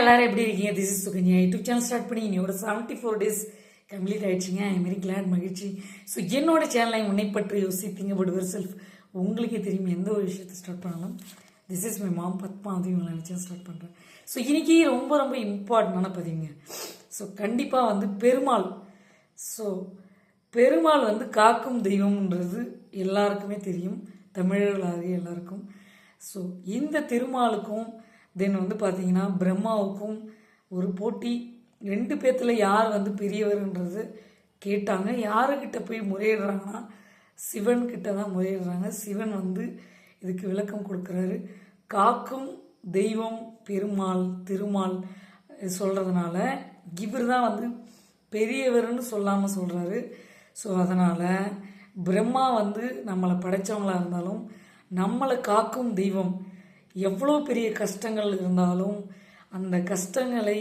எல்லாரும் எப்படி இருக்கீங்க? This is Sukanya. YouTube channel start பண்ணி என்னோட செவன்ட்டி ஃபோர் டேஸ் கம்ப்ளீட் ஆயிடுச்சுங்க. ஐ வெரி கிளாட் மகிழ்ச்சி. ஸோ என்னோட சேனலை உன்னை பற்றி யோசித்தீங்க பட் ஒரு செல்ஃப் உங்களுக்கே தெரியும் எந்த ஒரு விஷயத்தை ஸ்டார்ட் பண்ணாலும். This is my mom Padma அதையும் நினச்சா ஸ்டார்ட் பண்ணுறேன் ஸோ இன்றைக்கி ரொம்ப ரொம்ப இம்பார்ட்டண்டான பதிவுங்க. ஸோ கண்டிப்பாக வந்து பெருமாள். ஸோ பெருமாள் வந்து காக்கும் தெய்வம்ன்றது எல்லாருக்குமே தெரியும். தமிழர்களாகிய எல்லாருக்கும். ஸோ இந்த திருமாலுக்கும் தென் வந்து பார்த்தீங்கன்னா பிரம்மாவுக்கும் ஒரு போட்டி ரெண்டு பேர்த்தில் யார் வந்து பெரியவர்ன்றது கேட்டாங்க. யாருக்கிட்ட போய் முறையிடுறாங்கன்னா சிவன்கிட்ட தான் முறையிடுறாங்க. சிவன் வந்து இதுக்கு விளக்கம் கொடுக்குறாரு. காக்கும் தெய்வம் பெருமாள் திருமால் சொல்கிறதுனால இவர் தான் வந்து பெரியவர்னு சொல்லாமல் சொல்கிறாரு ஸோ அதனால் பிரம்மா வந்து நம்மளை படைத்தவங்களாக இருந்தாலும் நம்மளை காக்கும் தெய்வம் எவ்வளோ பெரிய கஷ்டங்கள் இருந்தாலும் அந்த கஷ்டங்களை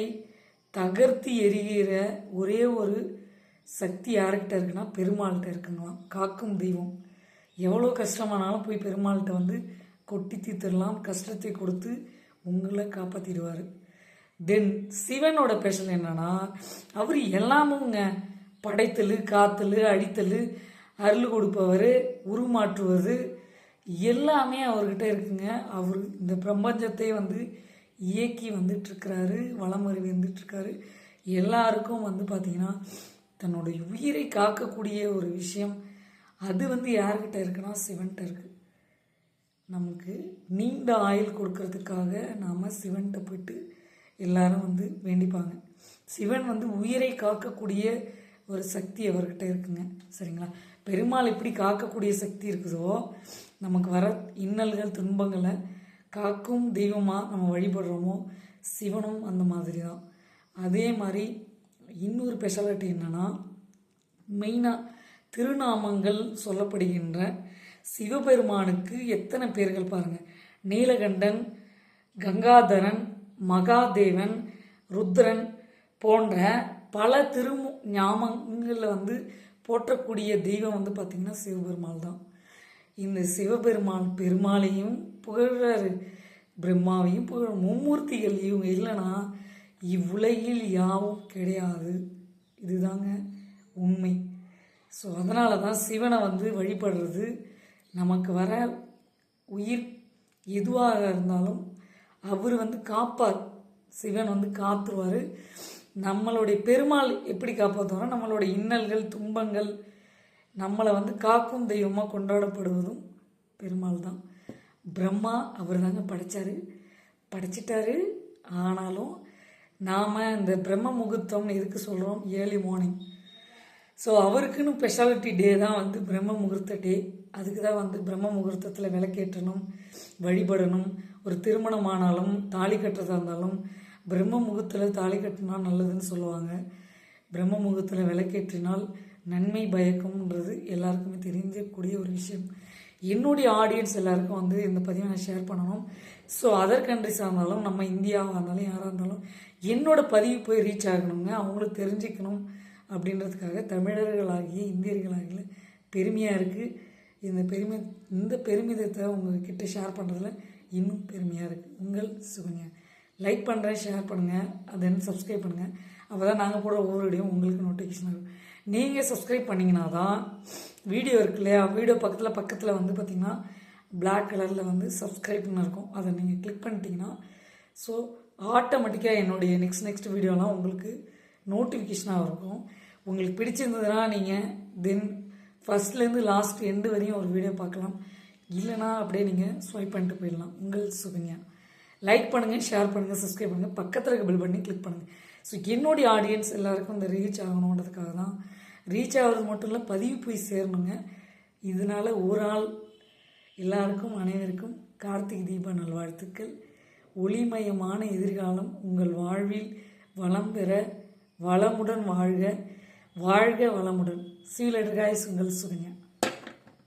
தகர்த்து எரிகிற ஒரே ஒரு சக்தி யாருக்கிட்ட இருக்குன்னா பெருமாள்கிட்ட இருக்குங்களாம். காக்கும் தெய்வம். எவ்வளோ கஷ்டமானாலும் போய் பெருமாள்கிட்ட வந்து கொட்டி தீர்த்துடலாம். கஷ்டத்தை கொடுத்து உங்களை காப்பாற்றிடுவார் தென் சிவனோட ஸ்பெஷல் என்னன்னா அவர் எல்லாமுங்க. படைத்தல் காத்தல் அடித்தல் அருள் கொடுப்பவர் உருமாற்றுவது எல்லாமே அவர்கிட்ட இருக்குங்க. அவர் இந்த பிரபஞ்சத்தை வந்து இயக்கி வந்துட்டுருக்கிறாரு வளமறி வந்துட்டுருக்காரு. எல்லாருக்கும் வந்து பார்த்திங்கன்னா தன்னுடைய உயிரை காக்கக்கூடிய ஒரு விஷயம். அது வந்து யார்கிட்ட இருக்குன்னா சிவன்கிட்ட இருக்குது நமக்கு நீண்ட ஆயில் கொடுக்கறதுக்காக நாம் சிவன்கிட்ட போயிட்டு எல்லாரும் வந்து வேண்டிப்பாங்க. சிவன் வந்து உயிரை காக்கக்கூடிய ஒரு சக்தி அவர்கிட்ட இருக்குங்க. சரிங்களா? பெருமாள் எப்படி காக்கக்கூடிய சக்தி இருக்குதோ நமக்கு வர இன்னல்கள் துன்பங்களை காக்கும் தெய்வமாக நம்ம வழிபடுறோமோ சிவனும் அந்த மாதிரி தான் அதே மாதிரி இன்னொரு ஸ்பெஷாலிட்டி என்னென்னா மெயினாக திருநாமங்கள் சொல்லப்படுகின்ற சிவபெருமானுக்கு எத்தனை பேர்கள் பாருங்கள் நீலகண்டன் கங்காதரன் மகாதேவன் ருத்ரன் போன்ற பல திருமு ஞாபகங்களில் வந்து போற்றக்கூடிய தெய்வம் வந்து பார்த்திங்கன்னா சிவபெருமாள் தான். இந்த சிவபெருமான் பெருமாளையும் புகழ்றாரு பிரம்மாவையும் புகழ் மும்மூர்த்திகள் இவங்க இல்லைன்னா இவ்வுலகில் யாவும் கிடையாது. இதுதாங்க உண்மை. ஸோ அதனால தான் சிவனை வந்து வழிபடுறது நமக்கு வர உயிர் எதுவாக இருந்தாலும் அவர் வந்து காப்பார் சிவன் வந்து காத்துருவார். நம்மளுடைய பெருமாள் எப்படி காப்பாற்றுவாரோ நம்மளோட இன்னல்கள் துன்பங்கள் நம்மளை வந்து காக்கும் தெய்வமாக கொண்டாடப்படுவதும் பெருமாள் தான். பிரம்மா அவர் தாங்க படைச்சார். படைச்சிட்டாரு. ஆனாலும் நாம் இந்த பிரம்ம முகூர்த்தம் எதுக்கு சொல்கிறோம் ஏர்லி மார்னிங் ஸோ அவருக்குன்னு ஸ்பெஷாலிட்டி டே தான் வந்து பிரம்ம முகூர்த்த டே அதுக்கு தான் வந்து பிரம்ம முகூர்த்தத்தில் விளக்கேற்றணும் வழிபடணும். ஒரு திருமணம் ஆனாலும் தாலி கட்டுறதா இருந்தாலும் பிரம்ம முகூர்த்தத்தில் தாலி கட்டினா நல்லதுன்னு சொல்லுவாங்க. பிரம்ம முகூர்த்தத்தில் விளக்கேற்றினால் நன்மை பயக்கம்ன்றது எல்லாருக்குமே தெரிஞ்சக்கூடிய ஒரு விஷயம். என்னுடைய ஆடியன்ஸ் எல்லாருக்கும் வந்து இந்த பதிவை நான் ஷேர் பண்ணணும். ஸோ அதர் கண்ட்ரிஸாக இருந்தாலும் நம்ம இந்தியாவாக இருந்தாலும் யாராக இருந்தாலும் என்னோட பதிவு போய் ரீச் ஆகணுங்க. அவங்களும் தெரிஞ்சுக்கணும் அப்படின்றதுக்காக தமிழர்களாகிய இந்தியர்களாகிய பெருமையாக இருக்குது இந்த பெருமை இந்த பெருமிதத்தை உங்ககிட்ட ஷேர் பண்ணுறதுல இன்னும் பெருமையாக இருக்குது உங்கள் சுகன்யா. லைக் பண்ணுறேன் ஷேர் பண்ணுங்கள் தென் சப்ஸ்கிரைப் பண்ணுங்கள் அப்போ தான் நாங்கள் போடுற ஒவ்வொரு வீடியோ உங்களுக்கு நோட்டிஃபிகேஷன் ஆகும். நீங்கள் சப்ஸ்கிரைப் பண்ணிங்கன்னா தான் வீடியோ இருக்கு இல்லையா? வீடியோ பக்கத்தில் பக்கத்தில் வந்து பார்த்திங்கன்னா பிளாக் கலரில் வந்து சப்ஸ்கிரைப்னு இருக்கும். அதை நீங்கள் கிளிக் பண்ணிட்டீங்கன்னா ஸோ ஆட்டோமேட்டிக்காக என்னுடைய நெக்ஸ்ட் நெக்ஸ்ட் வீடியோலாம் உங்களுக்கு நோட்டிஃபிகேஷனாக இருக்கும். உங்களுக்கு பிடிச்சிருந்ததுன்னா நீங்கள் தென் ஃபஸ்ட்லேருந்து லாஸ்ட் எண்டு வரையும் ஒரு வீடியோ பார்க்கலாம். இல்லைனா அப்படியே நீங்கள் ஸ்வைப் பண்ணிட்டு போயிடலாம். உங்கள் சுகன்யா. லைக் பண்ணுங்கள் ஷேர் பண்ணுங்கள் சப்ஸ்கிரைப் பண்ணுங்கள் பக்கத்தில் இருக்க பில் பண்ணி கிளிக் பண்ணுங்கள் ஸோ என்னுடைய ஆடியன்ஸ் எல்லாருக்கும் இந்த ரீச் ஆகணுன்றதுக்காக தான் ரீச் ஆகிறது மட்டும் இல்லை பதிவு போய் சேரணுங்க. இதனால் ஒரு ஆள் எல்லாருக்கும் அனைவருக்கும் கார்த்திகை தீப நல்வாழ்த்துக்கள். ஒளிமயமான எதிர்காலம் உங்கள் வாழ்வில் வளம் பெற வளமுடன் வாழ்க. வாழ்க வளமுடன். சீலர் காய்ஸ் உங்கள் சுகன்யா.